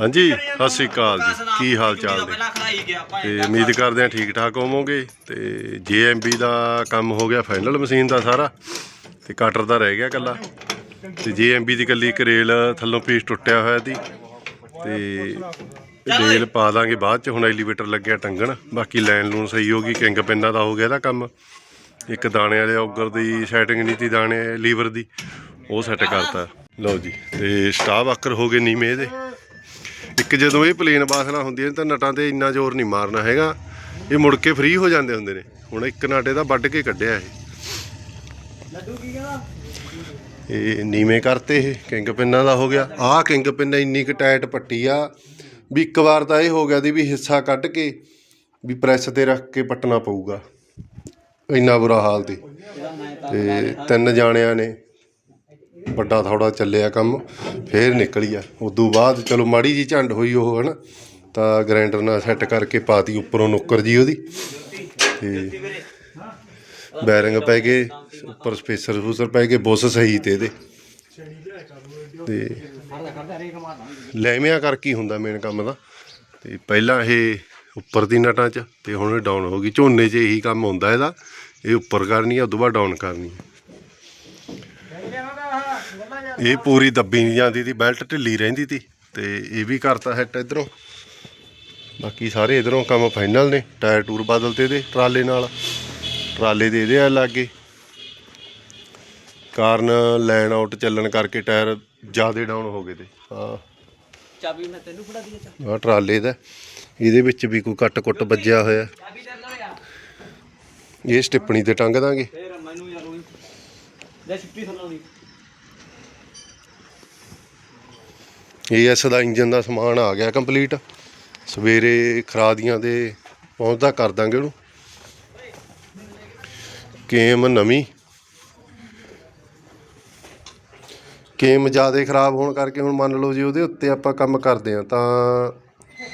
ਹਾਂਜੀ ਸਤਿ ਸ੍ਰੀ ਅਕਾਲ ਜੀ। ਕੀ ਹਾਲ ਚਾਲ ਨੇ ਤੇ ਉਮੀਦ ਕਰਦੇ ਹਾਂ ਠੀਕ ਠਾਕ ਹੋਵੋਗੇ। ਤੇ ਜੀਐਮਬੀ ਦਾ ਕੰਮ ਹੋ ਗਿਆ ਫਾਈਨਲ ਮਸ਼ੀਨ ਦਾ ਸਾਰਾ। ਤੇ ਕਟਰ ਦਾ ਰਹਿ ਗਿਆ ਕੱਲਾ ਤੇ ਜੀਐਮਬੀ ਦੀ ਕੱਲੀ ਇੱਕ ਰੇਲ ਥੱਲੋਂ ਪੀਸ ਟੁੱਟਿਆ ਹੋਇਆ ਸੀ। ਤੇ ਰੇਲ ਪਾ ਦਾਂਗੇ ਬਾਅਦ ਚ ਹੁਣ ਐਲੀਵੇਟਰ ਲੱਗਿਆ ਟੰਗਣ। ਬਾਕੀ ਲਾਈਨ ਲੂਨ ਸਹੀ ਹੋ ਗਈ ਕਿੰਗ ਪਿੰਨਾਂ ਦਾ ਹੋ ਗਿਆ ਇਹਦਾ ਕੰਮ। ਇੱਕ ਦਾਣੇ ਵਾਲੇ ਔਗਰ ਦੀ ਸੈਟਿੰਗ ਨਹੀਂ ਤੀ ਦਾਣੇ ਲੀਵਰ ਦੀ। ਉਹ ਸੈੱਟ ਕਰਤਾ। ਲਓ ਜੀ ਤੇ ਸਟਾਫ ਆਕਰ ਹੋ ਗਏ ਨੀਵੇਂ ਇਹਦੇ। ਇੱਕ ਜਦੋਂ ਇਹ ਪਲੇਨ ਬਾਸਣਾ ਹੁੰਦੀ ਹੈ ਤਾਂ ਨਟਾਂ ਤੇ ਇੰਨਾ ਜ਼ੋਰ ਨਹੀਂ ਮਾਰਨਾ ਹੈਗਾ। ਇਹ ਮੁੜ ਕੇ ਫ੍ਰੀ ਹੋ ਜਾਂਦੇ ਹੁੰਦੇ ਨੇ। ਹੁਣ ਇੱਕ ਨਾਟੇ ਦਾ ਵੱਢ ਕੇ ਕੱਢਿਆ ਇਹ। ਲੱਡੂ ਕੀ ਕਹਿੰਦਾ? ਇਹ ਨੀਵੇਂ ਕਰਤੇ ਇਹ ਕਿੰਗ ਪਿੰਨਾਂ ਦਾ ਹੋ ਗਿਆ। ਆਹ ਕਿੰਗ ਪਿੰਨ ਇੰਨੀ ਕੁ ਟਾਈਟ ਪੱਟੀ ਆ ਵੀ ਇੱਕ ਵਾਰ ਤਾਂ ਇਹ ਹੋ ਗਿਆ ਦੀ ਵੀ ਹਿੱਸਾ ਕੱਢ ਕੇ ਵੀ ਪ੍ਰੈਸ ਤੇ ਰੱਖ ਕੇ ਪੱਟਣਾ ਪਊਗਾ। ਇੰਨਾ ਬੁਰਾ ਹਾਲ ਤਾਂ ਤੇ ਤਿੰਨ ਜਾਣਿਆਂ ਨੇ ਵੱਡਾ ਥੋੜਾ ਚੱਲਿਆ ਕੰਮ, ਫੇਰ ਨਿਕਲੀ ਆ। ਉਦੋਂ ਬਾਅਦ ਚਲੋ ਮਾੜੀ ਜੀ ਝੰਡ ਹੋਈ ਉਹ, ਹਨਾ। ਤਾਂ ਗ੍ਰਾਈਂਡਰ ਨਾਲ ਸੈੱਟ ਕਰਕੇ ਪਾਤੀ ਉੱਪਰੋਂ ਨੁੱਕਰ ਜੀ ਉਹਦੀ। ਤੇ ਬੈਰਿੰਗ ਪੈ ਗਏ, ਉੱਪਰ ਸਪੇਸਰ ਸਪੂਸਰ ਪੈ ਗਏ, ਬੁੱਸ ਸਹੀ ਤੇ ਇਹਦੇ। ਤੇ ਖੜਦਾ ਕਰਕੇ ਹੁੰਦਾ ਮੇਨ ਕੰਮ ਦਾ ਤੇ ਪਹਿਲਾਂ ਇਹ ਉੱਪਰ ਦੀ ਨਟਾਂ 'ਚ, ਤੇ ਹੁਣ ਇਹ ਡਾਊਨ ਹੋ ਗਈ। ਝੋਨੇ 'ਚ ਇਹੀ ਕੰਮ ਹੁੰਦਾ ਇਹਦਾ। ਇਹ ਉੱਪਰ ਕਰਨੀ ਆ, ਉਦੋਂ ਬਾਅਦ ਡਾਊਨ ਕਰਨੀ ਆ। ਇਹ ਪੂਰੀ ਦੱਬੀ ਨਹੀਂ ਜਾਂਦੀ ਤੀ ਬੈਲਟ ਢਿੱਲੀ ਰਹਿੰਦੀ ਤੀ ਤੇ ਇਹ ਵੀ ਕਰਤਾ ਹਿੱਟ ਇਧਰੋਂ। ਬਾਕੀ ਸਾਰੇ ਇਧਰੋਂ ਕੰਮ ਫਾਈਨਲ ਨੇ ਟਾਇਰ ਟੂਰ ਬਦਲਤੇ ਇਹਦੇ ਟਰਾਲੇ ਨਾਲ। ਟਰਾਲੇ ਦੇ ਇਹਦੇ ਆ ਲੱਗੇ ਕਾਰਨ ਲਾਈਨ ਆਊਟ ਚੱਲਣ ਕਰਕੇ ਟਾਇਰ ਜ਼ਿਆਦਾ ਡਾਊਨ ਹੋ ਗਏ ਤੇ। ਹਾਂ। ਚਾਬੀ ਮੈਂ ਤੈਨੂੰ ਫੜਾ ਦੀ ਚਾ ਆਹ ਟਰਾਲੇ ਦਾ ਇਹਦੇ ਵਿੱਚ ਵੀ ਕੋਈ ਕੱਟ ਕੁੱਟ ਵੱਜਿਆ ਹੋਇਆ। ਚਾਬੀ ਦੇ ਯਾਰ। ਇਹ ਸਟਿੱਪਣੀ ਤੇ ਟੰਗ ਦਾਂਗੇ। ਫੇਰ ਮੈਨੂੰ ਯਾਰ ਉਹੀ ਲੈ ਛੁੱਟੀ ਥੱਲੋਂ ਦੀ ਏਐਸ ਦਾ ਇੰਜਨ ਦਾ ਸਮਾਨ ਆ ਗਿਆ ਕੰਪਲੀਟ ਸਵੇਰੇ ਖਰਾਦੀਆਂ ਦੇ ਪਹੁੰਚਦਾ ਕਰ ਦਾਂਗੇ ਉਹਨੂੰ। ਕੇਮ ਨਵੀਂ। ਕੇਮ ਜ਼ਿਆਦਾ ਖਰਾਬ ਹੋਣ ਕਰਕੇ ਹੁਣ ਮੰਨ ਲਓ ਜੀ ਉਹਦੇ ਉੱਤੇ ਆਪਾਂ ਕੰਮ ਕਰਦੇ ਆ ਤਾਂ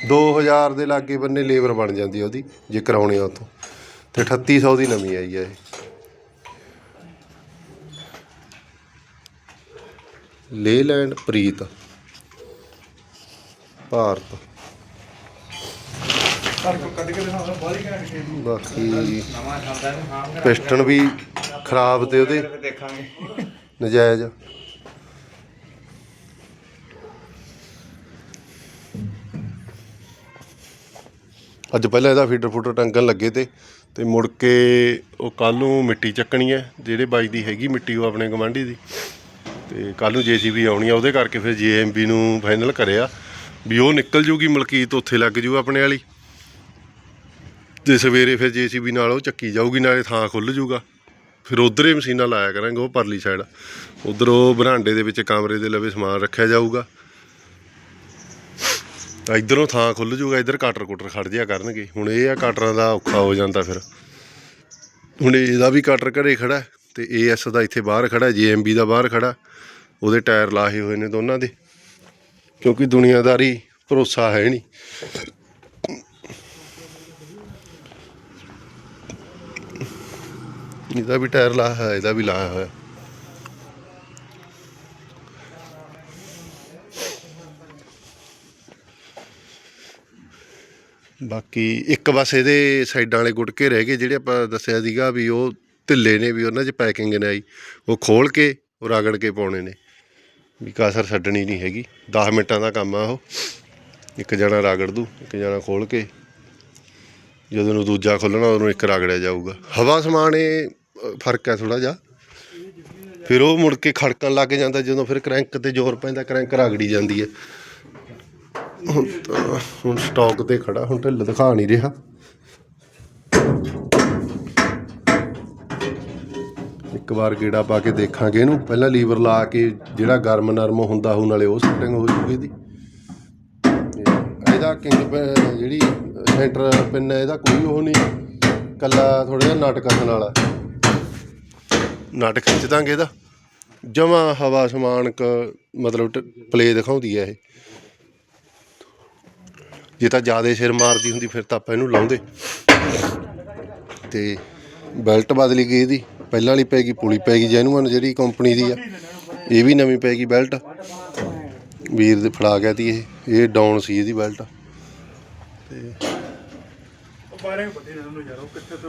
2000 ਦੇ ਲਾਗੇ ਬੰਨੇ ਲੇਬਰ ਬਣ ਜਾਂਦੀ ਉਹਦੀ, ਜੇ ਕਰਾਉਣੀ ਆ ਉਥੋਂ। ਤੇ 3800 ਦੀ ਨਵੀਂ ਆਈ ਆ ਇਹ। ਲੇਲੈਂਡ ਪ੍ਰੀਤ। ਭਾਰਤ। ਬਾਕੀ ਪਿਸਟਨ ਵੀ ਖਰਾਬ ਤੇ ਉਹਦੇ ਦੇਖਾਂਗੇ। ਨਜਾਇਜ਼। ਅੱਜ ਪਹਿਲਾਂ ਇਹਦਾ ਫੀਡਰ ਫੂਡਰ ਟੰਗਣ ਲੱਗੇ ਤੇ ਤੇ ਮੁੜ ਕੇ ਉਹ ਕੱਲ ਨੂੰ ਮਿੱਟੀ ਚੱਕਣੀ ਹੈ ਜਿਹੜੇ ਬਾਈ ਦੀ ਹੈਗੀ ਮਿੱਟੀ ਉਹ ਆਪਣੇ ਗਵਾਂਢੀ ਦੀ। ਤੇ ਕੱਲ ਨੂੰ ਜੀਸੀਬੀ ਆਉਣੀ ਆ ਉਹਦੇ ਕਰਕੇ ਫਿਰ ਜੀਐਮਬੀ ਨੂੰ ਫਾਈਨਲ ਕਰਿਆ। ਵੀ ਉਹ ਨਿਕਲ ਜੂਗੀ ਮਲਕੀਤ, ਉੱਥੇ ਲੱਗ ਜੂ ਆਪਣੇ ਵਾਲੀ। ਤੇ ਸਵੇਰੇ ਫਿਰ ਜੀਸੀਬੀ ਨਾਲ ਉਹ ਚੱਕੀ ਜਾਊਗੀ, ਨਾਲੇ ਥਾਂ ਖੁੱਲ ਜੂਗਾ। ਫਿਰ ਉਧਰ ਹੀ ਮਸ਼ੀਨਾਂ ਲਾਇਆ ਕਰਾਂਗੇ ਉਹ ਪਰਲੀ ਸਾਈਡ ਉਧਰ ਉਹ ਬਰਾਂਡੇ ਦੇ ਵਿੱਚ ਕਮਰੇ ਦੇ ਲਵੇ ਸਮਾਨ ਰੱਖਿਆ ਜਾਊਗਾ। ਤਾਂ ਇਧਰੋਂ ਥਾਂ ਖੁੱਲ ਜੂਗਾ, ਇਧਰ ਕਾਟਰ ਕੁਟਰ ਖੜ ਜਿਆ ਕਰਨਗੇ। ਹੁਣ ਇਹ ਆ ਕਾਟਰਾਂ ਦਾ ਔਖਾ ਹੋ ਜਾਂਦਾ ਫਿਰ। ਹੁਣ ਇਹਦਾ ਵੀ ਕਾਟਰ ਘਰੇ ਖੜਾ ਹੈ ਤੇ ਏਐਸ ਦਾ ਇੱਥੇ ਬਾਹਰ ਖੜਾ ਜੀਐਮਬੀ ਦਾ ਬਾਹਰ ਖੜਾ ਉਹਦੇ ਟਾਇਰ ਲਾਹੇ ਹੋਏ ਨੇ ਦੋਨਾਂ ਦੇ। ਕਿਉਂਕਿ ਦੁਨੀਆਦਾਰੀ ਭਰੋਸਾ ਹੈ ਨਹੀਂ। ਇਹਦਾ ਵੀ ਟਾਇਰ ਲਾਇਆ ਹੋਇਆ, ਇਹਦਾ ਵੀ ਲਾਇਆ ਹੋਇਆ। ਬਾਕੀ ਇੱਕ ਬਸ ਇਹਦੇ ਸਾਈਡਾਂ ਵਾਲੇ ਗੁਟਕੇ ਰਹਿ ਗਏ, ਜਿਹੜੇ ਆਪਾਂ ਦੱਸਿਆ ਸੀਗਾ ਵੀ ਉਹ ਢਿੱਲੇ ਨੇ, ਵੀ ਉਹਨਾਂ 'ਚ ਪੈਕਿੰਗ ਨਹੀਂ ਆਈ। ਉਹ ਖੋਲ ਕੇ, ਉਹ ਰਗੜ ਕੇ ਪਾਉਣੇ ਨੇ। ਵੀ ਕਾਸਰ ਛੱਡਣੀ ਨਹੀਂ ਹੈਗੀ। 10 ਮਿੰਟਾਂ ਦਾ ਕੰਮ ਆ ਉਹ। ਇੱਕ ਜਣਾ ਰਾਗੜ ਦੂ, ਇੱਕ ਜਣਾ ਖੋਲ ਕੇ। ਜਦੋਂ ਨੂੰ ਦੂਜਾ ਖੋਲਣਾ, ਉਹਨੂੰ ਇੱਕ ਰਗੜਿਆ ਜਾਊਗਾ। ਹਵਾ ਸਮਾਨ ਇਹ ਫ਼ਰਕ ਹੈ ਥੋੜਾ ਜਿਹਾ। ਫਿਰ ਉਹ ਮੁੜ ਕੇ ਖੜਕਣ ਲੱਗ ਜਾਂਦਾ, ਜਦੋਂ ਫਿਰ ਕ੍ਰੈਂਕ ਤੇ ਜ਼ੋਰ ਪੈਂਦਾ, ਕ੍ਰੈਂਕ ਰਗੜੀ ਜਾਂਦੀ ਹੈ। ਹੁਣ ਤਾਂ, ਹੁਣ ਸਟਾਕ ਤੇ ਖੜਾ, ਹੁਣ ਢਿੱਲ ਦਿਖਾ ਨਹੀਂ ਰਿਹਾ। ਇੱਕ ਵਾਰ ਗੇੜਾ ਪਾ ਕੇ ਦੇਖਾਂਗੇ ਇਹਨੂੰ। ਪਹਿਲਾਂ ਲੀਵਰ ਲਾ ਕੇ ਜਿਹੜਾ ਗਰਮ ਨਰਮ ਹੁੰਦਾ ਉਹ ਨਾਲੇ ਉਹ ਸੈਟਿੰਗ ਹੋ ਜੂਗੀ ਇਹਦੀ। ਇਹਦਾ ਕਿੰਗ ਪੈ- ਜਿਹੜੀ ਸੈਂਟਰ ਪਿੰਨ ਹੈ, ਇਹਦਾ ਕੋਈ ਉਹ ਨਹੀਂ। ਕੱਲਾ ਥੋੜਾ ਜਿਹਾ ਨਟ ਕਰਨ ਵਾਲਾ। ਨਟ ਖਿੱਚ ਦਾਂਗੇ ਇਹਦਾ। ਜਮਾ ਹਵਾ ਸਮਾਨ ਕ ਮਤਲਬ ਪਲੇ ਦਿਖਾਉਂਦੀ ਹੈ ਇਹ। ਜੇ ਤਾਂ ਜ਼ਿਆਦਾ ਸਿਰ ਮਾਰਦੀ ਹੁੰਦੀ, ਫਿਰ ਤਾਂ ਆਪਾਂ ਇਹਨੂੰ ਲਾਉਂਦੇ। ਤੇ ਬੈਲਟ ਬਦਲੀ ਗਈ ਇਹਦੀ। ਪਹਿਲਾਂ ਵਾਲੀ ਪੈ ਗਈ, ਪੁਲੀ ਪੈ ਗਈ ਜੈਨੂਅਨ ਜਿਹੜੀ ਕੰਪਨੀ ਦੀ ਆ, ਇਹ ਵੀ ਨਵੀਂ ਪੈ ਗਈ ਬੈਲਟ ਵੀਰ ਦੇ ਫੜਾ ਗਿਆ ਤੀ ਇਹ ਇਹ ਡਾਊਨ ਸੀ ਇਹਦੀ ਬੈਲਟ ਬਾਰੇ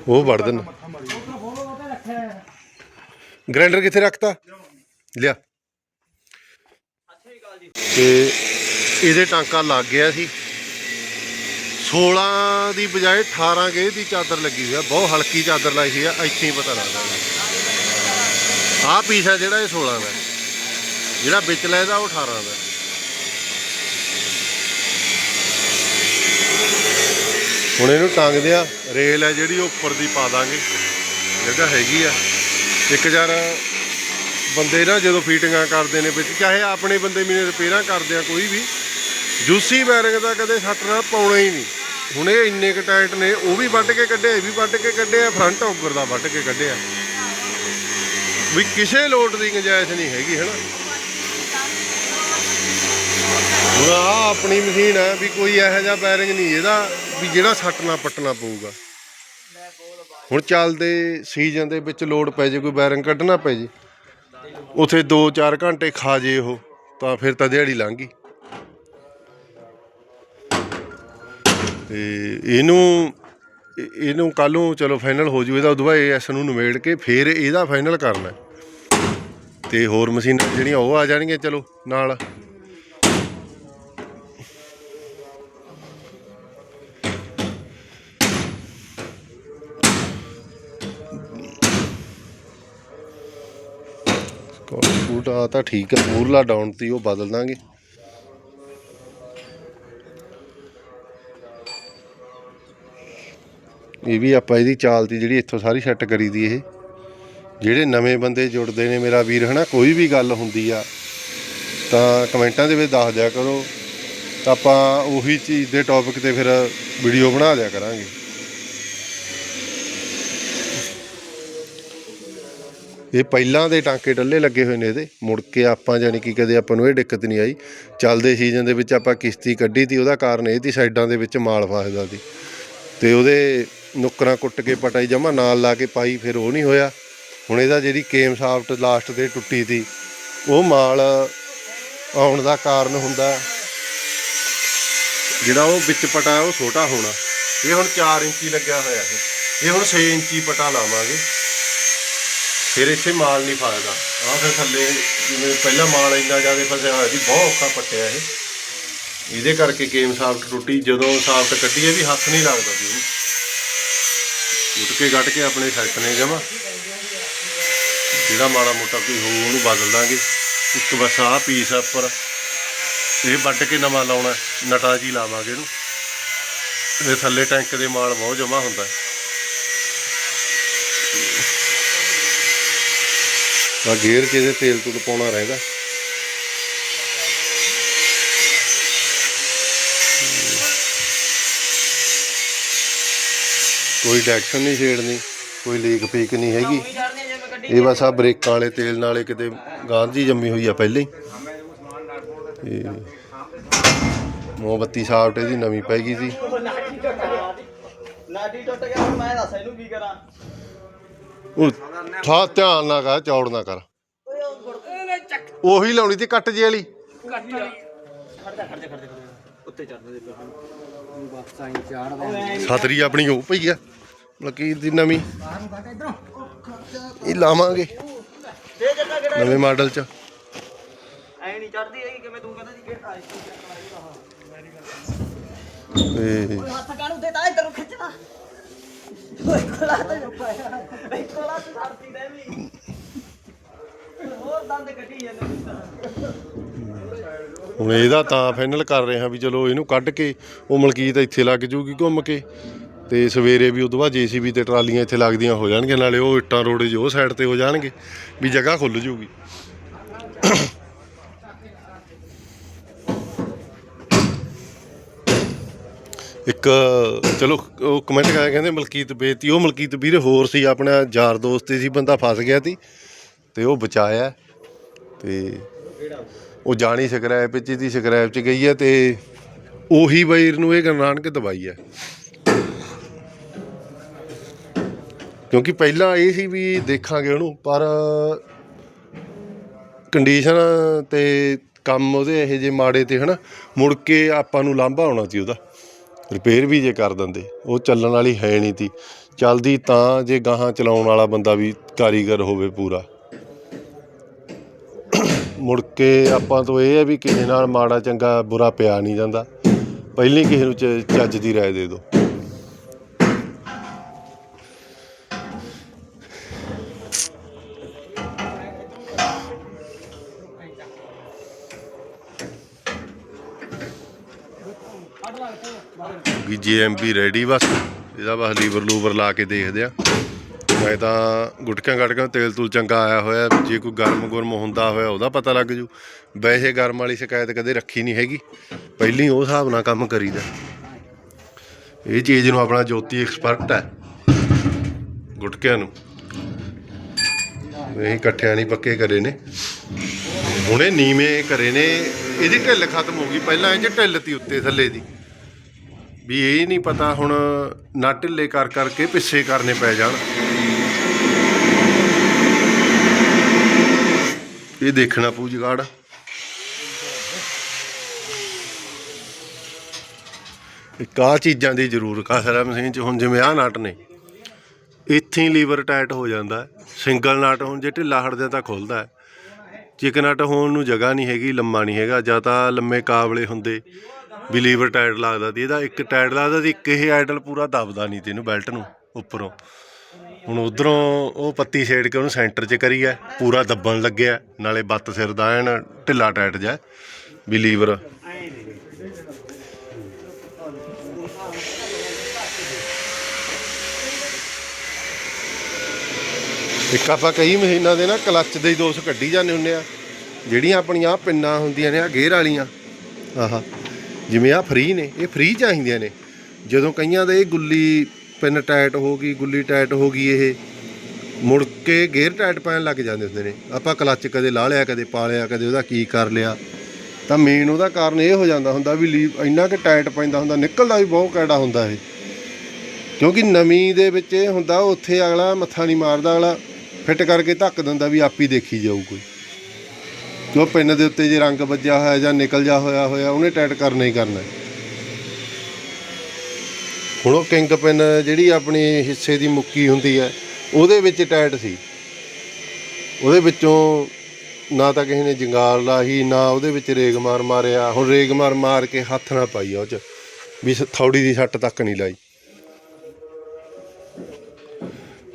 ਉਹ ਵੜ ਦੇਣ। ਮੱਥਾ ਗ੍ਰਾਈਂਡਰ ਕਿੱਥੇ ਰੱਖਤਾ? ਲਿਆ। ਅੱਛਾ ਤੇ ਇਹਦੇ ਟਾਂਕਾ ਲੱਗ ਗਿਆ ਸੀ। 16 ਦੀ ਬਜਾਏ 18 ਗੇ ਦੀ ਚਾਦਰ ਲੱਗੀ ਹੋਈ ਆ, ਬਹੁਤ ਹਲਕੀ ਚਾਦਰ ਲਾਈ ਹੋਈ ਆ, ਇੱਥੇ ਹੀ ਪਤਾ ਲੱਗਦਾ। ਆਹ ਪੀਸ ਆ ਜਿਹੜਾ ਇਹ 16 ਦਾ। ਜਿਹੜਾ ਵਿੱਚ ਇਹਦਾ ਉਹ 18 ਦਾ। ਹੁਣ ਇਹਨੂੰ ਟੰਗਦੇ ਆ, ਰੇਲ ਹੈ ਜਿਹੜੀ, ਉਹ ਉੱਪਰ ਦੀ ਪਾ ਦਾਂਗੇ। ਜਗ੍ਹਾ ਹੈਗੀ ਆ। ਇੱਕ ਯਾਰ ਬੰਦੇ ਨਾ ਜਦੋਂ ਫੀਟਿੰਗਾਂ ਕਰਦੇ ਨੇ ਵਿੱਚ, ਚਾਹੇ ਆਪਣੇ ਬੰਦੇ ਵੀ ਨੇ, ਰਿਪੇਅਰਾਂ ਕਰਦੇ ਆ ਕੋਈ ਵੀ, ਜੂਸੀ ਬੈਰਿੰਗ ਦਾ ਕਦੇ ਸੱਟ ਨਾ ਪਾਉਣਾ ਹੀ ਨਹੀਂ। ਹੁਣ ਇਹ ਇੰਨੇ ਕੁ ਟਾਈਟ ਨੇ, ਉਹ ਵੀ ਵੱਢ ਕੇ ਕੱਢਿਆ ਇਹ ਵੀ ਵੱਢ ਕੇ ਕੱਢਿਆ ਫਰੰਟ ਔਗਰ ਦਾ ਵੱਢ ਕੇ ਕੱਢਿਆ ਵੀ ਕਿਸੇ ਲੋਟ ਦੀ ਗੁੰਜਾਇਸ਼ ਨਹੀਂ ਹੈਗੀ, ਹਨਾ? ਹੁਣ ਆਹ ਆਪਣੀ ਮਸ਼ੀਨ ਹੈ ਵੀ ਕੋਈ ਇਹੋ ਜਿਹਾ ਬੈਰਿੰਗ ਨਹੀਂ ਇਹਦਾ, ਵੀ ਜਿਹੜਾ ਸੱਟ ਨਾ ਪੱਟਣਾ ਪਊਗਾ। ਹੁਣ ਚੱਲਦੇ ਸੀਜ਼ਨ ਦੇ ਵਿੱਚ ਲੋਡ ਪੈ ਜੇ, ਕੋਈ ਬੈਰਿੰਗ ਕੱਢਣਾ ਪੈ ਜੇ, ਉਥੇ 2-4 ਘੰਟੇ ਖਾ ਜੇ ਉਹ, ਤਾਂ ਫਿਰ ਤਾਂ ਦਿਹਾੜੀ ਲੰਘ ਗਈ। ਤੇ ਇਹਨੂੰ ਇਹ- ਇਹਨੂੰ ਕੱਲ ਨੂੰ ਚਲੋ ਫਾਈਨਲ ਹੋ ਜੂ, ਇਹਦਾ ਉਦੋਂ ਬਾਅਦ ਐਸ ਨੂੰ ਨਿਬੇੜ ਕੇ ਫਿਰ ਇਹਦਾ ਫਾਈਨਲ ਕਰਨਾ ਹੈ। ਤੇ ਹੋਰ ਮਸ਼ੀਨਾਂ ਜਿਹੜੀਆਂ ਉਹ ਆ ਜਾਣਗੀਆਂ, ਚਲੋ, ਨਾਲ ਸੂਟ ਆ ਤਾਂ ਠੀਕ ਹੈ ਮੂਰਲਾ ਡਾਊਨ ਤੀ ਉਹ ਬਦਲ ਦਾਂਗੇ ਇਹ ਵੀ ਆਪਾਂ ਇਹਦੀ ਚਾਲ ਤੀ ਜਿਹੜੀ ਇੱਥੋਂ ਸਾਰੀ ਸੈੱਟ ਕਰੀ ਦੀ ਇਹ। ਜਿਹੜੇ ਨਵੇਂ ਬੰਦੇ ਜੁੜਦੇ ਨੇ ਮੇਰਾ ਵੀਰ, ਹਨਾ, ਕੋਈ ਵੀ ਗੱਲ ਹੁੰਦੀ ਆ, ਤਾਂ ਕਮੈਂਟਾਂ ਦੇ ਵਿੱਚ ਦੱਸ ਦਿਆ ਕਰੋ। ਤਾਂ ਆਪਾਂ ਉਹੀ ਚੀਜ਼ ਦੇ ਟੌਪਿਕ ਤੇ ਫਿਰ ਵੀਡੀਓ ਬਣਾ ਦਿਆ ਕਰਾਂਗੇ। ਇਹ ਪਹਿਲਾਂ ਦੇ ਟਾਂਕੇ ਟੱਲੇ ਲੱਗੇ ਹੋਏ ਨੇ ਇਹਦੇ। ਮੁੜ ਕੇ ਆਪਾਂ ਜਾਨੀ ਕਿ ਕਦੇ ਆਪਾਂ ਨੂੰ ਇਹ ਦਿੱਕਤ ਨਹੀਂ ਆਈ। ਚੱਲਦੇ ਸੀਜ਼ਨ ਦੇ ਵਿੱਚ ਆਪਾਂ ਕਿਸ਼ਤੀ ਕੱਢੀ ਤੀ, ਉਹਦਾ ਕਾਰਨ ਇਹ ਤੀ ਸਾਈਡਾਂ ਦੇ ਵਿੱਚ ਮਾਲ ਫਸਦਾ ਸੀ। ਤੇ ਉਹਦੇ ਨੁੱਕਰਾਂ ਕੁੱਟ ਕੇ ਪਟਾਈ ਜਮਾ ਨਾਲ ਲਾ ਕੇ ਪਾਈ, ਫਿਰ ਉਹ ਨਹੀਂ ਹੋਇਆ। ਹੁਣ ਇਹਦਾ ਜਿਹੜੀ ਕੇਮ ਸਾਫਟ ਲਾਸਟ ਤੇ ਟੁੱਟੀ ਤੀ ਉਹ ਮਾਲ ਆਉਣ ਦਾ ਕਾਰਨ ਹੁੰਦਾ ਜਿਹੜਾ ਉਹ ਵਿੱਚ ਪਟਾ ਉਹ ਛੋਟਾ ਹੋਣਾ। ਇਹ ਹੁਣ 4 ਇੰਚੀ ਲੱਗਿਆ ਹੋਇਆ ਇਹ ਇਹ ਹੁਣ 6 ਇੰਚੀ ਪਟਾ ਲਾਵਾਂਗੇ। ਫਿਰ ਇੱਥੇ ਮਾਲ ਨਹੀਂ ਫਸਦਾ। ਆ ਫਿਰ ਥੱਲੇ ਜਿਵੇਂ ਪਹਿਲਾਂ ਮਾਲ ਇੰਨਾ ਜ਼ਿਆਦਾ ਫਸਿਆ ਹੋਇਆ ਸੀ, ਬਹੁਤ ਔਖਾ ਪੱਟਿਆ ਇਹ। ਇਹਦੇ ਕਰਕੇ ਗੇਮ ਸਾਫਟ ਟੁੱਟੀ। ਜਦੋਂ ਸਾਫਟ ਕੱਢੀ ਇਹ ਵੀ ਹੱਥ ਨਹੀਂ ਲੱਗਦਾ ਸੀ ਉਹਨੂੰ। ਉੱਟ ਕੇ ਕੇ ਆਪਣੇ ਸੈੱਟ ਨੇ ਜਮਾ। ਜਿਹੜਾ ਮਾੜਾ ਮੋਟਾ ਕੋਈ ਹੋਊ, ਉਹਨੂੰ ਬਦਲ ਦਾਂਗੇ। ਇੱਕ ਬਸ ਆਹ ਪੀਸ ਆ ਉੱਪਰ। ਇਹ ਵੱਢ ਕੇ ਨਵਾਂ ਲਾਉਣਾ ਨਟਾ ਜੀ ਲਾਵਾਂਗੇ ਇਹਨੂੰ। ਇਹ ਥੱਲੇ ਟੈਂਕ ਦੇ ਮਾਲ ਬਹੁਤ ਜਮਾ ਹੁੰਦਾ ਹੈ। ਆ ਗੇਅਰ 'ਚ ਤੇਲ ਤੂਲ ਪਾਉਣਾ ਰਹਿੰਦਾ। ਕੋਈ ਡੈਕਸ਼ਨ ਨਹੀਂ ਛੇੜਨੀ ਕੋਈ ਲੀਕ ਪੀਕ ਨਹੀਂ ਹੈਗੀ। ਇਹ ਬਸ ਆ ਬ੍ਰੇਕਾਂ ਵਾਲੇ ਤੇਲ ਨਾਲੇ ਕਿਤੇ ਗਾਂਧੀ ਜੰਮੀ ਹੋਈ ਆ ਪਹਿਲੇ ਹੀ। ਮੋਮਬੱਤੀ ਸਾਫਟ ਇਹਦੀ ਨਵੀਂ ਪੈ ਗਈ ਸੀ। ਨਾਟੀ ਟੁੱਟ ਗਿਆ ਨਾਟੀ ਟੁੱਟ ਗਿਆ ਹੁਣ ਮੈਂ ਦੱਸ ਇਹਨੂੰ ਕੀ ਕਰਾਂ। ਉਹ ਥਾ ਧਿਆਨ ਨਾ ਕਰ ਚੌੜ ਨਾ ਕਰ। ਉਹ ਲਾਉਣੀ ਤੇ ਕੱਟ ਜੇ ਵਾਲੀ। ਉੱਤੇ ਚਾੜਦਾ ਛਤਰੀ ਆਪਣੀ ਉਹ ਪਈ ਆ ਲਕੀਰ ਦੀ ਨਵੀਂ। ਇਹ ਲਾਵਾਂਗੇ। ਨਵੇਂ ਮਾਡਲ ਚ। ਐ ਨਹੀਂ ਚੜਦੀ ਹੈਗੀ ਕਿਵੇਂ ਤੂੰ ਕਹਿੰਦਾ ਸੀ ਕਿ ਆਈ ਤੇ ਹੱਥ ਕਾਣੂ ਦੇ ਤਾਂ ਇਧਰੋਂ ਖਿੱਚਣਾ ਓਏ ਕੋਲਾ ਤੇ ਪਾਇਆ। ਓਏ ਕੋਲਾ ਤੇ ਛੱਡਦੀ ਦੇ ਵੀ। ਹੋਰ ਦੰਦ ਕੱਢੀ ਜਾਂਦੇ ਹੁਣ ਇਹਦਾ ਤਾਂ ਫਾਈਨਲ ਕਰ ਰਿਹਾ ਵੀ ਚਲੋ ਇਹਨੂੰ ਕੱਢ ਕੇ ਉਹ ਮਲਕੀਤ ਇੱਥੇ ਲੱਗ ਜੂਗੀ ਘੁੰਮ ਕੇ। ਤੇ ਸਵੇਰੇ ਵੀ ਉਦੋਂ ਬਾਅਦ ਜੀਸੀਬੀ ਤੇ ਟਰਾਲੀਆਂ ਇੱਥੇ ਲੱਗਦੀਆਂ ਹੋ ਜਾਣਗੀਆਂ, ਨਾਲੇ ਉਹ ਇੱਟਾਂ ਰੋੜੇ ਜੋ ਸਾਈਡ ਤੇ ਹੋ ਜਾਣਗੇ ਵੀ ਜਗ੍ਹਾ ਖੁੱਲ ਜੂਗੀ। ਇੱਕ ਚਲੋ ਉਹ ਕਮੈਂਟ ਕਰਿਆ ਕਹਿੰਦੇ ਮਲਕੀਤ ਬੇਤੀ, ਉਹ ਮਲਕੀਤ ਵੀਰ ਹੋਰ ਸੀ, ਆਪਣਾ ਯਾਰ ਦੋਸਤ ਸੀ, ਬੰਦਾ ਫਸ ਗਿਆ ਸੀ ਤੇ ਉਹ ਬਚਾਇਆ। ਤੇ ਉਹ ਜਾਣੀ ਸਕ੍ਰੈਪ ਵਿੱਚ ਦੀ ਸਕ੍ਰੈਪ ਚ ਗਈ ਹੈ ਤੇ ਉਹੀ ਬਈਰ ਨੂੰ ਇਹ ਗੁਰੂ ਨਾਨਕ ਦਵਾਈ ਹੈ। ਕਿਉਂਕਿ ਪਹਿਲਾਂ ਇਹ ਸੀ ਵੀ ਦੇਖਾਂਗੇ ਉਹਨੂੰ, ਪਰ ਕੰਡੀਸ਼ਨ ਤੇ ਕੰਮ ਉਹਦੇ ਇਹ ਜੇ ਮਾੜੇ ਤੇ ਹਨਾ, ਮੁੜ ਕੇ ਆਪਾਂ ਨੂੰ ਲਾਂਭਾ ਆਉਣਾ ਸੀ ਉਹਦਾ। ਰਿਪੇਅਰ ਵੀ ਜੇ ਕਰ ਦਿੰਦੇ, ਉਹ ਚੱਲਣ ਵਾਲੀ ਹੈ ਨਹੀਂ ਤੀ। ਚੱਲਦੀ ਤਾਂ ਜੇ ਗਾਹਾਂ ਚਲਾਉਣ ਵਾਲਾ ਬੰਦਾ ਵੀ ਕਾਰੀਗਰ ਹੋਵੇ ਪੂਰਾ। ਮੁੜ ਕੇ ਆਪਾਂ ਤੋਂ ਇਹ ਹੈ ਵੀ ਕਿਸੇ ਨਾਲ ਮਾੜਾ ਚੰਗਾ ਬੁਰਾ ਪਿਆ ਨਹੀਂ ਜਾਂਦਾ। ਪਹਿਲਾਂ ਹੀ ਕਿਸੇ ਨੂੰ ਚ- ਚੱਜ ਦੀ ਰਾਏ ਦੇ ਦਿਓ। ਵੀ ਜੀਐਮਬੀ ਰੈਡੀ, ਬਸ। ਇਹਦਾ ਬਸ ਲੀਵਰ ਲੂਵਰ ਲਾ ਕੇ ਦੇਖਦੇ ਆ। ਮੈਂ ਤਾਂ ਗੁਟਕਿਆਂ ਕੇ ਤੇਲ ਤੂਲ ਚੰਗਾ ਆਇਆ ਹੋਇਆ, ਜੇ ਕੋਈ ਗਰਮ ਗੁਰਮ ਹੁੰਦਾ ਹੋਇਆ ਉਹਦਾ ਪਤਾ ਲੱਗ ਜੂ। ਵੈਸੇ ਗਰਮ ਵਾਲੀ ਸ਼ਿਕਾਇਤ ਕਦੇ ਰੱਖੀ ਨਹੀਂ ਹੈਗੀ। ਪਹਿਲੀ ਉਹ ਹਿਸਾਬ ਨਾਲ ਕੰਮ ਕਰੀਦਾ। ਇਹ ਚੀਜ਼ ਨੂੰ ਆਪਣਾ ਜੋਤੀ ਐਕਸਪਰਟ ਹੈ, ਗੁਟਕਿਆਂ ਨੂੰ। ਇਹ ਇਕੱਠਿਆਂ ਨਹੀਂ ਪੱਕੇ ਕਰੇ ਨੇ। ਹੁਣੇ ਨੀਵੇਂ ਕਰੇ ਨੇ। ਇਹਦੀ ਢਿੱਲ ਖਤਮ ਹੋ ਗਈ। ਪਹਿਲਾਂ ਇਹ ਢਿੱਲ ਤੀ ਉੱਤੇ ਥੱਲੇ ਦੀ। ਵੀ ਇਹ ਨਹੀਂ ਪਤਾ ਹੁਣ ਨਾ ਢਿੱਲੇ ਕਰ ਕਰਕੇ ਪਿੱਛੇ ਕਰਨੇ ਪੈ ਜਾਣ। ਇਹ ਦੇਖਣਾ ਪਊ ਜਗਾੜ। ਇੱਕ ਆਹ ਚੀਜ਼ਾਂ ਦੀ ਜ਼ਰੂਰ ਕਸਰ ਹੈ ਮਸ਼ੀਨ 'ਚ ਹੁਣ ਜਿਵੇਂ ਆਹ ਨਟ ਨੇ, ਇੱਥੇ ਹੀ ਲੀਵਰ ਟਾਈਟ ਹੋ ਜਾਂਦਾ ਸਿੰਗਲ ਨਟ ਹੁਣ ਜੇ ਢਿੱਲਾ ਹਟਦਾ ਤਾਂ ਖੁੱਲਦਾ ਹੈ। ਚਿਕ ਨਟ ਹੋਣ ਨੂੰ ਜਗ੍ਹਾ ਨਹੀਂ ਹੈਗੀ, ਲੰਮਾ ਨਹੀਂ ਹੈਗਾ, ਜਾਂ ਤਾਂ ਲੰਮੇ ਕਾਬਲੇ ਹੁੰਦੇ ਵੀ ਲੀਵਰ ਟਾਈਟ ਲੱਗਦਾ ਤੇ ਇਹਦਾ ਇੱਕ ਟਾਈਟ ਲੱਗਦਾ ਤੇ ਇੱਕ ਇਹ ਆਈਡਲ ਪੂਰਾ ਦਬਦਾ ਨਹੀਂ ਤੈਨੂੰ ਬੈਲਟ ਨੂੰ, ਉੱਪਰੋਂ। ਹੁਣ ਉਧਰੋਂ ਉਹ ਪੱਤੀ ਛੇੜ ਕੇ ਉਹਨੂੰ ਸੈਂਟਰ 'ਚ ਕਰੀ ਹੈ ਪੂਰਾ ਦੱਬਣ ਲੱਗਿਆ, ਨਾਲੇ ਬੱਤ ਸਿਰ ਦਾ ਐਨ ਢਿੱਲਾ ਟਾਈਟ ਜਾ ਵੀ ਲੀਵਰ। ਇੱਕ ਆਪਾਂ ਕਈ ਮਹੀਨਾ ਦੇ ਨਾ ਕਲੱਚ ਦੇ ਹੀ ਦੋਸ਼ ਕੱਢੀ ਜਾਂਦੇ ਹੁੰਦੇ ਆ। ਜਿਹੜੀਆਂ ਆਪਣੀਆਂ ਪਿੰਨਾਂ ਹੁੰਦੀਆਂ ਨੇ ਆ ਗੇਅਰ ਵਾਲੀਆਂ, ਆਹਾ, ਜਿਵੇਂ ਆ ਫ੍ਰੀ ਨੇ, ਇਹ ਫ੍ਰੀ ਚਾਹੀਦੀਆਂ ਨੇ। ਜਦੋਂ ਕਈਆਂ ਦੇ ਇਹ ਗੁੱਲੀ ਪਿੰਨ ਟਾਈਟ ਹੋ ਗਈ, ਗੁੱਲੀ ਟਾਈਟ ਹੋ ਗਈ ਇਹ। ਮੁੜ ਕੇ ਗੇਅਰ ਟਾਈਟ ਪੈਣ ਲੱਗ ਜਾਂਦੇ ਹੁੰਦੇ ਨੇ। ਆਪਾਂ ਕਲੱਚ ਕਦੇ ਲਾ ਲਿਆ, ਕਦੇ ਪਾ ਲਿਆ, ਕਦੇ ਉਹਦਾ ਕੀ ਕਰ ਲਿਆ। ਤਾਂ ਮੇਨ ਉਹਦਾ ਕਾਰਨ ਇਹ ਹੋ ਜਾਂਦਾ ਹੁੰਦਾ ਵੀ ਲੀਵ ਇੰਨਾ ਕਿ ਟਾਈਟ ਪੈਂਦਾ ਹੁੰਦਾ, ਨਿਕਲਦਾ ਵੀ ਬਹੁਤ ਕੈੜਾ ਹੁੰਦਾ ਇਹ। ਕਿਉਂਕਿ ਨਵੀਂ ਦੇ ਵਿੱਚ ਇਹ ਹੁੰਦਾ, ਉੱਥੇ ਅਗਲਾ ਮੱਥਾ ਨਹੀਂ ਮਾਰਦਾ, ਅਗਲਾ ਫਿੱਟ ਕਰਕੇ ਧੱਕ ਦਿੰਦਾ ਵੀ ਆਪੀ ਦੇਖੀ ਜਾਊ ਕੋਈ। ਕਿਉਂ ਪਿੰਨ ਦੇ ਉੱਤੇ ਜੇ ਰੰਗ ਵੱਜਿਆ ਹੋਇਆ ਜਾਂ ਨਿਕਲ ਜਾ ਹੋਇਆ ਹੋਇਆ, ਉਹਨੇ ਟਾਈਟ ਕਰਨਾ ਹੀ ਕਰਨਾ। ਹੁਣ ਉਹ ਕਿੰਗ ਪਿੰਨ ਜਿਹੜੀ ਆਪਣੀ ਹਿੱਸੇ ਦੀ ਮੁੱਕੀ ਹੁੰਦੀ ਹੈ, ਉਹਦੇ ਵਿੱਚ ਟਾਈਟ ਸੀ। ਉਹਦੇ ਵਿੱਚੋਂ ਨਾ ਤਾਂ ਕਿਸੇ ਨੇ ਜੰਗਾਲ ਲਾਹੀ, ਨਾ ਉਹਦੇ ਵਿੱਚ ਰੇਗ ਮਾਰ ਮਾਰਿਆ। ਹੁਣ ਰੇਗ ਮਾਰ ਮਾਰ ਕੇ ਹੱਥ ਨਾ ਪਾਈ ਉਹ ਚ, ਵੀ ਸ- ਥੌੜੀ ਦੀ ਸੱਟ ਤੱਕ ਨਹੀਂ ਲਾਈ।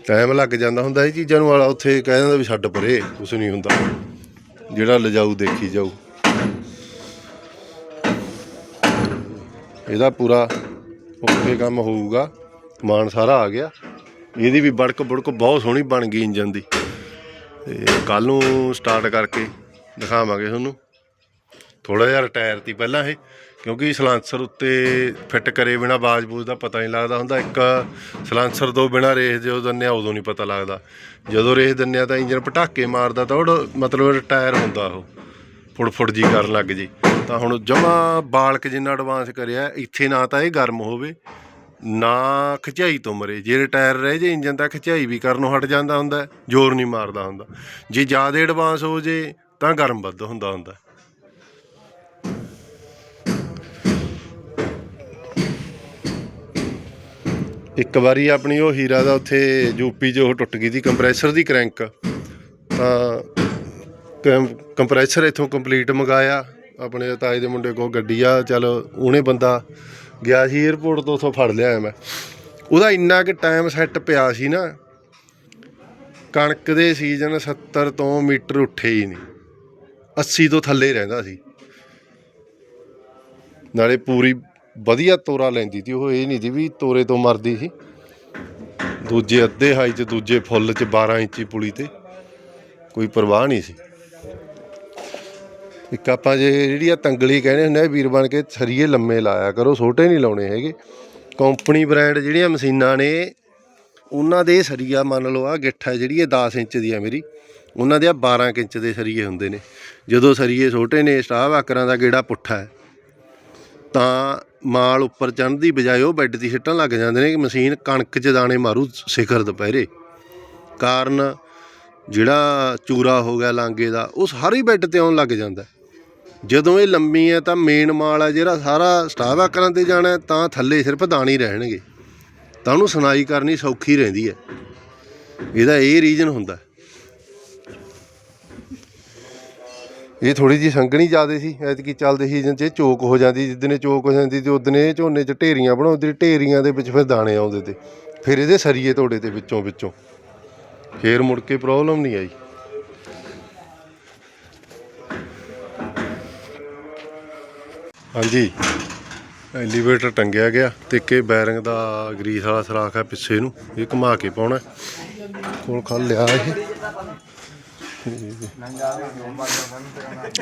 ਟਾਈਮ ਲੱਗ ਜਾਂਦਾ ਹੁੰਦਾ ਇਹ ਚੀਜ਼ਾਂ ਨੂੰ, ਵਾਲਾ ਉੱਥੇ ਕਹਿ ਦਿੰਦਾ ਵੀ ਛੱਡ ਪਰੇ, ਕੁਛ ਨਹੀਂ ਹੁੰਦਾ। ਜਿਹੜਾ ਲਿਜਾਊ ਦੇਖੀ ਜਾਊ। ਇਹਦਾ ਪੂਰਾ ਓਕੇ ਕੰਮ ਹੋਊਗਾ ਮਾਨ ਸਾਰਾ ਆ ਗਿਆ। ਇਹਦੀ ਵੀ ਬੜਕ ਬੜਕ ਬਹੁਤ ਸੋਹਣੀ ਬਣ ਗਈ ਇੰਜਨ ਦੀ। ਤੇ ਕੱਲ ਨੂੰ ਸਟਾਰਟ ਕਰਕੇ ਦਿਖਾਵਾਂਗੇ ਤੁਹਾਨੂੰ। ਥੋੜਾ ਜਿਹਾ ਰਿਟਾਇਰ ਤੀ ਪਹਿਲਾਂ ਇਹ, ਕਿਉਂਕਿ ਸਲਾਂਸਰ ਉੱਤੇ ਫਿੱਟ ਕਰੇ ਬਿਨਾ ਬਾਜ-ਬੂਜ ਦਾ ਪਤਾ ਨਹੀਂ ਲੱਗਦਾ ਹੁੰਦਾ। ਇੱਕ ਸਲਾਂਸਰ ਤੋਂ ਬਿਨਾ ਰੇਸ ਜਦੋਂ ਦਿੰਦੇ ਆ, ਉਦੋਂ ਨਹੀਂ ਪਤਾ ਲੱਗਦਾ। ਜਦੋਂ ਰੇਸ ਦਿੰਦੇ ਆ ਤਾਂ ਇੰਜਨ ਪਟਾਕੇ ਮਾਰਦਾ ਤਾਂ ਉਹ ਮਤਲਬ ਰਿਟਾਇਰ ਹੁੰਦਾ ਉਹ। ਫੁੜ-ਫੁੜ ਜੀ ਕਰਨ ਲੱਗ ਜੀ। ਤਾਂ ਹੁਣ ਜਮਾ ਬਾਲਕ ਜਿੰਨਾ ਐਡਵਾਂਸ ਕਰਿਆ, ਇੱਥੇ ਨਾ ਤਾਂ ਇਹ ਗਰਮ ਹੋਵੇ, ਨਾ ਖਿਚਾਈ ਤੋਂ ਮਰੇ। ਜੇ ਟਾਇਰ ਰਹਿ ਜੇ ਇੰਜਨ ਤਾਂ ਖਿਚਾਈ ਵੀ ਕਰਨੋਂ ਹਟ ਜਾਂਦਾ ਹੁੰਦਾ, ਜ਼ੋਰ ਨਹੀਂ ਮਾਰਦਾ ਹੁੰਦਾ। ਜੇ ਜ਼ਿਆਦਾ ਐਡਵਾਂਸ ਹੋ ਜੇ, ਤਾਂ ਗਰਮ ਵੱਧ ਹੁੰਦਾ ਹੁੰਦਾ। ਇੱਕ ਵਾਰੀ ਆਪਣੀ ਉਹ ਹੀਰਾ ਦਾ ਉੱਥੇ ਯੂਪੀ 'ਚ ਉਹ ਟੁੱਟ ਗਈ ਸੀ ਕੰਪਰੈਸਰ ਦੀ ਕ੍ਰੈਂਕ ਤਾਂ ਕੰਪਰੈਸਰ ਇੱਥੋਂ ਕੰਪਲੀਟ ਮੰਗਾਇਆ। ਆਪਣੇ ਤਾਏ ਦੇ ਮੁੰਡੇ ਕੋਲ ਗੱਡੀ ਆ, ਚਲ ਉਹਨੇ ਬੰਦਾ ਗਿਆ ਸੀ 에어ਪੋਰਟ ਤੋਂ ਉੱਥੋਂ ਫੜ ਲਿਆ ਮੈਂ। ਉਹਦਾ ਇੰਨਾ ਕਿ ਟਾਈਮ ਸੈੱਟ ਪਿਆ ਸੀ ਨਾ, ਕਣਕ ਦੇ ਸੀਜ਼ਨ 70 ਤੋਂ ਮੀਟਰ ਉੱਠੇ ਹੀ ਨਹੀਂ। 80 ਤੋਂ ਥੱਲੇ ਰਹਿੰਦਾ ਸੀ। ਨਾਲੇ ਪੂਰੀ ਵਧੀਆ ਤੋਰਾ ਲੈਂਦੀ ਸੀ ਉਹ ਇਹ ਨਹੀਂ ਸੀ ਵੀ ਤੋਰੇ ਤੋਂ ਮਰਦੀ ਸੀ। ਦੂਜੇ ਅੱਧੇ ਹਾਈ 'ਚ, ਦੂਜੇ ਫੁੱਲ 'ਚ 12 ਇੰਚੀ ਪੁਲੀ ਤੇ ਕੋਈ ਪਰਵਾਹ ਨਹੀਂ ਸੀ। ਇੱਕ ਆਪਾਂ ਜੇ ਜਿਹੜੀ ਆ ਤੰਗਲੀ ਕਹਿੰਦੇ ਹੁੰਦੇ ਆ, ਵੀਰ ਬਣ ਕੇ ਸਰੀਏ ਲੰਮੇ ਲਾਇਆ ਕਰੋ, ਛੋਟੇ ਨਹੀਂ ਲਾਉਣੇ ਹੈਗੇ। ਕੰਪਨੀ ਬ੍ਰਾਂਡ ਜਿਹੜੀਆਂ ਮਸ਼ੀਨਾਂ ਨੇ, ਉਹਨਾਂ ਦੇ ਸਰੀਆ ਮੰਨ ਲਓ ਆ ਗਿੱਠ ਹੈ ਜਿਹੜੀ, ਇਹ 10 ਇੰਚ ਦੀ ਆ ਮੇਰੀ। ਉਹਨਾਂ ਦੇ ਆ 12 ਕੁ ਇੰਚ ਦੇ ਸਰੀਏ ਹੁੰਦੇ ਨੇ। ਜਦੋਂ ਸਰੀਏ ਛੋਟੇ ਨੇ ਸਟਾਫ ਵਾਕਰਾਂ ਦਾ ਗੇੜਾ ਪੁੱਠਾ ਹੈ। ਤਾਂ ਮਾਲ ਉੱਪਰ ਚੜ੍ਹਨ ਦੀ ਬਜਾਏ ਉਹ ਬੈੱਡ ਦੀ ਸਿੱਟਣ ਲੱਗ ਜਾਂਦੇ ਨੇ ਕਿ ਮਸ਼ੀਨ ਕਣਕ 'ਚ ਦਾਣੇ ਮਾਰੂ ਸਿਖਰ ਦੁਪਹਿਰੇ। ਕਾਰਨ ਜਿਹੜਾ ਚੂਰਾ ਹੋ ਗਿਆ ਲਾਂਗੇ ਦਾ, ਉਹ ਸਾਰੇ ਬੈੱਡ ਤੇ ਆਉਣ ਲੱਗ ਜਾਂਦਾ। ਜਦੋਂ ਇਹ ਲੰਮੀ ਹੈ ਤਾਂ ਮੇਨ ਮਾਲ ਹੈ ਜਿਹੜਾ ਸਾਰਾ ਸਟਾਵਾ ਆਕਰਾਂ ਤੇ ਜਾਣਾ ਤਾਂ ਥੱਲੇ ਸਿਰਫ ਦਾਣੇ ਰਹਿਣਗੇ। ਤਾਂ ਉਹਨੂੰ ਸੁਣਾਈ ਕਰਨੀ ਸੌਖੀ ਰਹਿੰਦੀ ਹੈ। ਇਹਦਾ ਇਹ ਰੀਜਨ ਹੁੰਦਾ। ਇਹ ਥੋੜੀ ਜੀ ਸੰਗਣੀ ਜ਼ਿਆਦੇ ਸੀ, ਐਤਕੀ ਚੱਲਦੇ ਸੀਜ਼ਨ 'ਚ ਇਹ ਚੋਕ ਹੋ ਜਾਂਦੀ ਜਿੱਦਨੇ ਚੋਕ ਹੋ ਜਾਂਦੀ ਤੇ ਉਦਨੇ ਇਹ ਝੋਨੇ 'ਚ ਢੇਰੀਆਂ ਬਣਾਉਂਦੇ ਢੇਰੀਆਂ ਦੇ ਵਿੱਚ ਫਿਰ ਦਾਣੇ ਆਉਂਦੇ ਤੇ। ਫਿਰ ਇਹਦੇ ਸਰੀਏ ਤੋੜੇ ਤੇ ਵਿੱਚੋਂ ਵਿੱਚੋਂ ਫੇਰ ਮੁੜ ਕੇ ਪ੍ਰੋਬਲਮ ਨਹੀਂ ਆਈ। ਹਾਂਜੀ। ਐਲੀਵੇਟਰ ਟੰਗਿਆ ਗਿਆ ਤੇ ਕਿ ਬੈਰਿੰਗ ਦਾ ਗਰੀਸ ਵਾਲਾ ਸਰਾਖ ਹੈ ਪਿੱਛੇ ਨੂੰ, ਇਹ ਘੁਮਾ ਕੇ ਪਾਉਣਾ ਕੋਲ ਖਲ ਲਿਆ ਇਹ।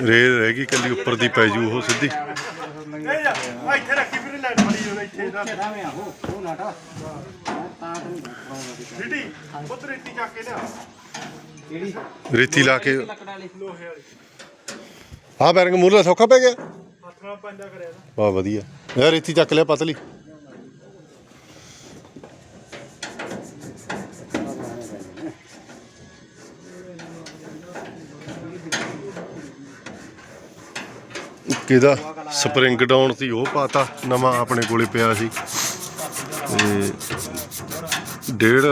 ਰੇਲ ਰਹਿ ਗਈ ਕੱਲੀ ਉੱਪਰ ਦੀ ਪੈ ਜੂ ਉਹ ਸਿੱਧੀ। ਨਹੀਂ ਜਾ ਆ ਇੱਥੇ ਰੱਖੀ ਫਿਰ ਲੈਟ ਫੜੀ ਹੋਣਾ ਇੱਥੇ ਇਹਦਾ ਸਿੱਧੀ ਪੁੱਤ ਰੇਤੀ ਚੱਕ ਕੇ ਲਿਆ ਰੇਤੀ ਲਾ ਕੇ ਲੋਹੇ ਵਾਲੀ ਆਹ ਬੈਰਿੰਗ ਮੂਰਲਾ ਸੌਖਾ ਪੈ ਗਿਆ। ਹੱਥ ਨਾਲ ਕਰਿਆ ਨਾ ਵਾਹ ਵਧੀਆ। ਯਾਰ ਇੱਥੇ ਚੱਕ ਲਿਆ ਪਤਲੀ। ਕਿਹਦਾ? ਸਪਰਿੰਗ ਡਾਊਨ ਸੀ, ਉਹ ਪਾਤਾ। ਨਵਾਂ ਆਪਣੇ ਕੋਲੇ ਪਿਆ ਸੀ। ਤੇ ਡੇਢ,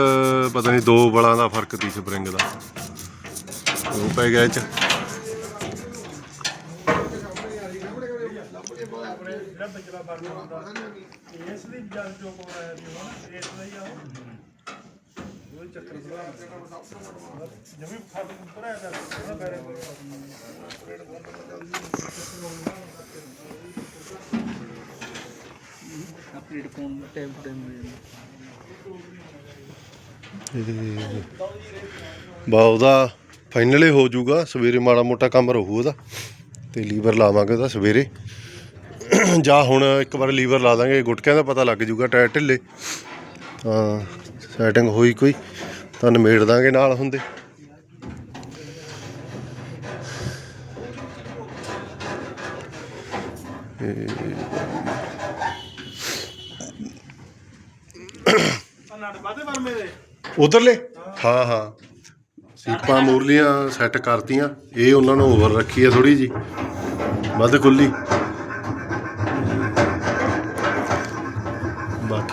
ਪਤਾ ਨਹੀਂ, ਦੋ ਬਲਾਂ ਦਾ ਫ਼ਰਕ ਸੀ ਸਪਰਿੰਗ ਦਾ। ਉਹ ਪੈ ਗਿਆ ਇਹ ਚ। ਜਿਹੜਾ ਵਿਚਲਾ ਬਰਨ ਹੁੰਦਾ। ਇਸ ਦੀ ਜਲ ਜੋ ਕੋਲ ਆਇਆ ਸੀ ਹੁਣ? ਇਸ ਦਾ ਹੀ ਆ। ਉਹ ਉਹ ਚੱਕਰ ਸੁਣਾ ਜਮੀ ਫ਼ਰਕ ਉੱਪਰ ਆਇਆ ਦਾ ਉਹਦਾ ਬੈਰੇ ਆਪਣੇ ਫੋਨ ਟਾਈਮ ਟਾਈਮ ਬਾ ਉਹਦਾ ਫਾਈਨਲ ਹੋ ਜਾਊਗਾ। ਸਵੇਰੇ ਮਾੜਾ ਮੋਟਾ ਕੰਮ ਰਹੂ ਉਹਦਾ। ਤੇ ਲੀਵਰ ਲਾਵਾਂਗੇ ਉਹਦਾ ਸਵੇਰੇ। ਜਾਂ ਹੁਣ ਇੱਕ ਵਾਰ ਲੀਵਰ ਲਾ ਦਾਂਗੇ, ਗੁਟਕਿਆਂ ਦਾ ਪਤਾ ਲੱਗ ਜੂਗਾ ਟਾਇਰ ਢਿੱਲੇ। ਤਾਂ ਸੈਟਿੰਗ ਹੋਈ ਕੋਈ, ਤਾਂ ਨਿਮੇੜ ਦਾਂਗੇ ਨਾਲ ਹੁੰਦੇ। ਨੜ ਉਧਰਲੇ? ਹਾਂ ਹਾਂ। ਸੀਪਾਂ ਮੂਰਲੀਆਂ ਸੈੱਟ ਕਰਤੀਆਂ, ਇਹ ਉਹਨਾਂ ਨੂੰ ਓਵਰ ਰੱਖੀ ਆ ਥੋੜੀ ਜੀ ਵੱਧ ਖੁੱਲੀ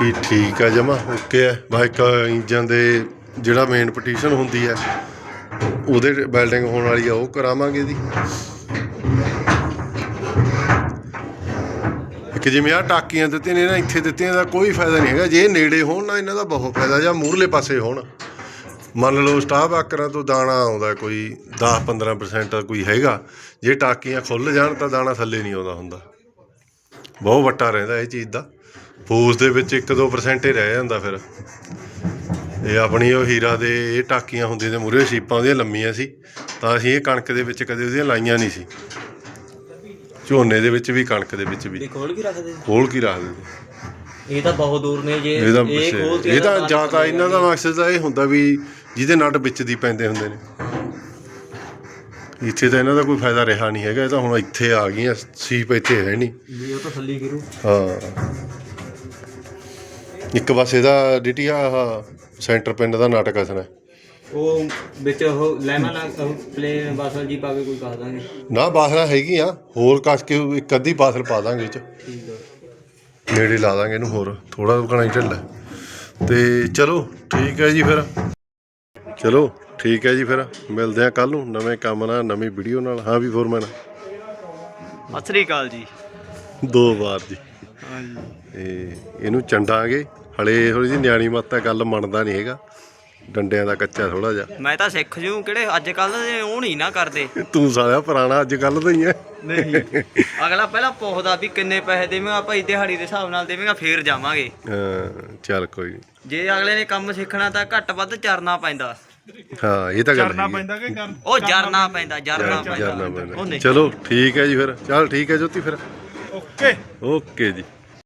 ਬਾਕੀ ਠੀਕ ਆ ਜਮਾ ਓਕੇ ਆ। ਬਾ ਇੱਕ ਇੰਜਨ ਦੇ ਜਿਹੜਾ ਮੇਨ ਪਟੀਸ਼ਨ ਹੁੰਦੀ ਹੈ ਉਹਦੇ ਵੈਲਡਿੰਗ ਹੋਣ ਵਾਲੀ ਆ, ਉਹ ਕਰਾਵਾਂਗੇ ਇਹਦੀ। ਇੱਕ ਜਿਵੇਂ ਆ ਟਾਕੀਆਂ ਦਿੱਤੀਆਂ ਨੇ ਨਾ, ਇੱਥੇ ਦਿੱਤੀਆਂ ਦਾ ਕੋਈ ਫਾਇਦਾ ਨਹੀਂ ਹੈਗਾ। ਜੇ ਇਹ ਨੇੜੇ ਹੋਣ ਨਾ, ਇਹਨਾਂ ਦਾ ਬਹੁਤ ਫਾਇਦਾ, ਜਾਂ ਮੂਰਲੇ ਪਾਸੇ ਹੋਣ। ਮੰਨ ਲਓ ਸਟਾਫ ਆਕਰਾਂ ਤੋਂ ਦਾਣਾ ਆਉਂਦਾ, ਕੋਈ 10-15% ਕੋਈ ਹੈਗਾ। ਜੇ ਟਾਕੀਆਂ ਖੁੱਲ ਜਾਣ ਤਾਂ ਦਾਣਾ ਥੱਲੇ ਨਹੀਂ ਆਉਂਦਾ ਹੁੰਦਾ। ਬਹੁਤ ਵੱਟਾ ਰਹਿੰਦਾ ਇਹ ਚੀਜ਼ ਦਾ। ਫੂਸ ਦੇ ਵਿੱਚ 1-2% ਹੀ ਰਹਿ ਜਾਂਦਾ ਫਿਰ। ਇਹ ਆਪਣੀ ਉਹ ਹੀਰਾ ਦੇ ਇਹ ਟਾਕੀਆਂ ਹੁੰਦੀਆਂ ਤੇ ਮੂਰੇ ਸ਼ੀਪਾਂ ਉਹਦੀਆਂ ਲੰਮੀਆਂ ਸੀ। ਤਾਂ ਅਸੀਂ ਇਹ ਕਣਕ ਦੇ ਵਿੱਚ ਕਦੇ ਉਹਦੀਆਂ ਲਾਈਆਂ ਨਹੀਂ ਸੀ। ਝੋਨੇ ਦੇ ਵਿੱਚ ਵੀ ਕਣਕ ਦੇ ਵਿੱਚ ਵੀ। ਖੋਲ ਕੇ ਰੱਖਦੇ? ਖੋਲ ਕੇ ਰੱਖ ਦਿੰਦੇ ਇਹ ਤਾਂ ਬਹੁਤ ਦੂਰ ਨੇ ਜੇ ਇਹ ਇਹ ਤਾਂ ਜਾਂ ਤਾਂ ਇਹਨਾਂ ਦਾ ਮਕਸਦ ਤਾਂ ਇਹ ਹੁੰਦਾ ਵੀ ਜਿਹਦੇ ਨਟ ਵਿੱਚ ਦੀ ਪੈਂਦੇ ਹੁੰਦੇ ਨੇ। ਇੱਥੇ ਤਾਂ ਇਹਨਾਂ ਦਾ ਕੋਈ ਫਾਇਦਾ ਰਿਹਾ ਨਹੀਂ ਹੈਗਾ। ਇਹ ਤਾਂ ਹੁਣ ਇੱਥੇ ਆ ਗਈਆਂ ਸੀਪ ਇੱਥੇ ਹੈ ਨਹੀਂ। ਵੀ ਉਹ ਤਾਂ ਥੱਲੇ ਗਿਰੂ। ਹਾਂ। ਇੱਕ ਬਸ ਇਹਦਾ ਡਿਟੀ ਆ ਸੈਂਟਰ ਪਿੰਡ ਦਾ ਨਾਟਕ ਅਸਰ ਹੈ ਉਹ ਵਿੱਚ ਉਹ ਲੈਮਨ ਪਲੇ ਬਾਸਲ ਜੀ ਪਾ ਕੇ ਕੋਈ ਕਹ ਦਾਂਗੇ। ਨਾ ਬਾਸਲਾ ਹੈਗੀ ਆ ਹੋਰ ਕੱਸ ਕੇ ਇੱਕ ਅੱਧੀ ਬਾਸਲ ਪਾ ਦਾਂਗੇ ਇਹ ਚ ਠੀਕ ਆ। ਨੇੜੇ ਲਾ ਦਾਂਗੇ ਇਹਨੂੰ ਹੋਰ ਥੋੜਾ ਘਣਾ ਹੀ ਢਿੱਲਾ ਤੇ ਚਲੋ ਠੀਕ ਹੈ ਜੀ ਫਿਰ। ਚਲੋ ਠੀਕ ਹੈ ਜੀ ਫਿਰ। ਮਿਲਦੇ ਆ ਕੱਲ ਨੂੰ ਨਵੇਂ ਕੰਮ ਨਾਲ ਨਵੀਂ ਵੀਡੀਓ ਨਾਲ। ਹਾਂ ਵੀ ਫੋਰਮੈਨ। ਸਤਿ ਸ੍ਰੀ ਅਕਾਲ ਜੀ। ਦੋ ਵਾਰ ਜੀ। ਹਾਂਜੀ। ਤੇ ਇਹਨੂੰ ਚੰਡਾਂਗੇ। ਹਲੇ ਥੋੜੀ ਜਿਹੀ ਨਿਆਣੀ ਮੱਤ ਗੱਲ ਮੰਨਦਾ ਨਹੀਂ ਹੈਗਾ। ਡੰਡਿਆਂ ਦਾ ਕੱਚਾ ਥੋੜਾ ਜਿਹਾ। ਮੈਂ ਤਾਂ ਸਿੱਖ ਜੂ ਕਿਹੜੇ ਅੱਜ ਕੱਲ ਦੇ ਉਹ ਨਹੀਂ ਨਾ ਕਰਦੇ। ਤੂੰ ਸਾਲਿਆ ਪੁਰਾਣਾ ਅੱਜ ਕੱਲ ਦਾ ਹੀ ਹੈ ਨਹੀਂ। ਅਗਲਾ ਪਹਿਲਾਂ ਪੁੱਛਦਾ ਵੀ ਕਿੰਨੇ ਪੈਸੇ ਦੇਵੇਂਗਾ ਭਾਈ ਦਿਹਾੜੀ ਦੇ ਹਿਸਾਬ ਨਾਲ ਦੇਵੇਂਗਾ ਫੇਰ ਜਾਵਾਂਗੇ। ਹਾਂ ਚੱਲ ਕੋਈ ਨੀ। ਜੇ ਅਗਲੇ ਨੇ ਕੰਮ ਸਿੱਖਣਾ ਤਾਂ ਘੱਟ ਵੱਧ ਚਰਨਾ ਪੈਂਦਾ। ਹਾਂ ਇਹ ਤਾਂ ਗੱਲ ਕਰਨਾ ਹੈ। ਪੈਂਦਾ ਕਿ ਕਰ ਉਹ ਜਰਨਾ ਪੈਂਦਾ ਜਰਨਾ ਪੈਂਦਾ। ਉਹ ਨਹੀਂ। ਚਲੋ ਠੀਕ ਹੈ ਜੀ ਫਿਰ। ਚੱਲ ਠੀਕ ਹੈ ਜੋਤੀ ਫਿਰ। ਓਕੇ। ਓਕੇ ਜੀ।